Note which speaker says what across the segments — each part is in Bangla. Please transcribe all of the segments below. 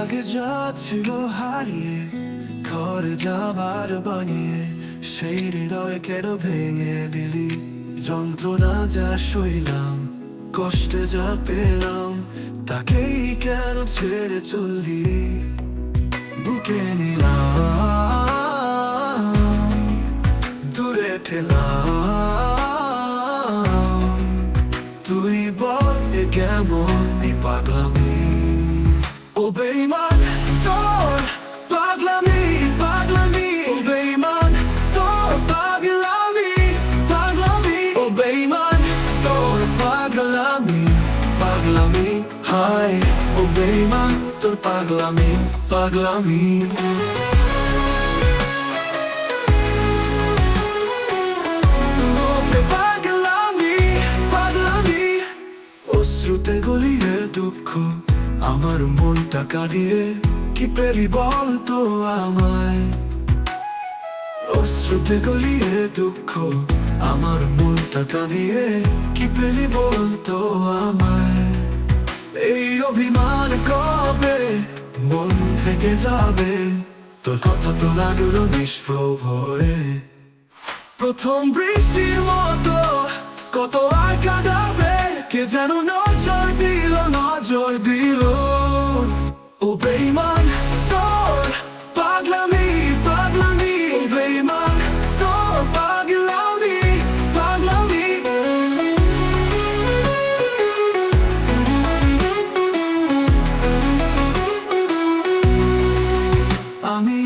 Speaker 1: আগে যা ছিল হারিয়ে, ঘরে যাবার বানিয়ে, সেই হৃদয় কেন ভেঙে দিলি? যন্ত্রণা যা সইলাম, কষ্টে যা পেলাম, তাকেই কেন ছেড়ে চললি? বুকে নিলাম, দূরে ঠেলাম। তুই বল কেমন এই পাগলামি? ও বেইমান তোর পাগলামি পাগলামি ও বেইমান তোর পাগলামি পাগলামি ও বেইমান তোর পাগলামি পাগলামি হায় ও বেইমান তোর পাগলামি পাগলামি পাগলামি পাগলামি অশ্রুতে গলিয়ে দুঃখ আমার মনটা কাঁদিয়ে কি পেরি বলতো আমায়? অশ্রুতে গলিয়ে দুঃখ, আমার মনটা কাঁদিয়ে কি পেলি বলতো আমায়? এই অভিমান কবে মন থেকে যাবে? তোর কথা তো লাগল নিষ্প্রভ হয়ে। প্রথম বৃষ্টির মতো কত আর কাঁদাবে কে যেন নজর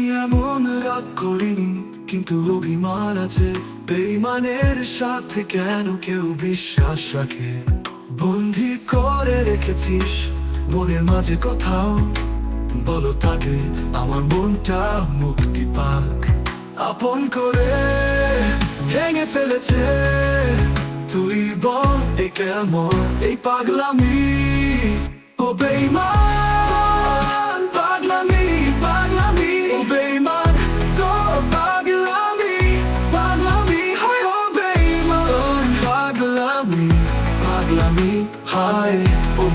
Speaker 1: এমন রাগ করিনি, কিন্তু অভিমান আছে। বেইমানের সাথে কেন কেউ বিশ্বাস রাখে? বন্দি করে রেখেছিস মনের মাঝে কোথাও? বলো তাকে আমার মনটা মুক্তি পাক। আপন করে ভেঙে ফেলেছে। তুই বল, এ কেমন? এই পাগলামি। ও বেইমান।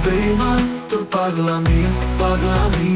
Speaker 1: বেইমান তোর পাগলামি পাগলামি।